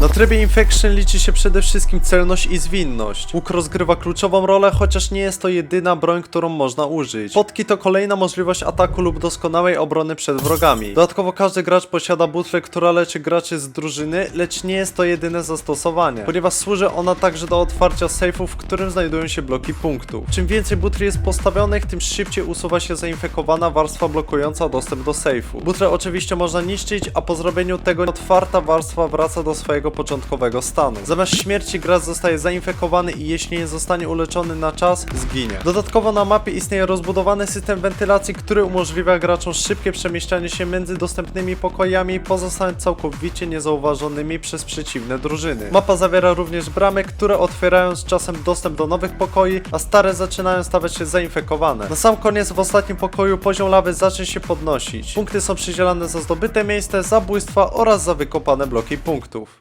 Na trybie Infection liczy się przede wszystkim celność i zwinność. Łuk rozgrywa kluczową rolę, chociaż nie jest to jedyna broń, którą można użyć. Potki to kolejna możliwość ataku lub doskonałej obrony przed wrogami. Dodatkowo każdy gracz posiada butlę, która leczy graczy z drużyny, lecz nie jest to jedyne zastosowanie, ponieważ służy ona także do otwarcia sejfu, w którym znajdują się bloki punktów. Czym więcej butli jest postawionych, tym szybciej usuwa się zainfekowana warstwa blokująca dostęp do sejfu. Butlę oczywiście można niszczyć, a po zrobieniu tego otwarta warstwa wraca do swojego początkowego stanu. Zamiast śmierci gracz zostaje zainfekowany i jeśli nie zostanie uleczony na czas, zginie. Dodatkowo na mapie istnieje rozbudowany system wentylacji, który umożliwia graczom szybkie przemieszczanie się między dostępnymi pokojami, pozostając całkowicie niezauważonymi przez przeciwne drużyny. Mapa zawiera również bramy, które otwierają z czasem dostęp do nowych pokoi, a stare zaczynają stawać się zainfekowane. Na sam koniec w ostatnim pokoju poziom lawy zacznie się podnosić. Punkty są przydzielane za zdobyte miejsce, zabójstwa oraz za wykopane bloki punktów.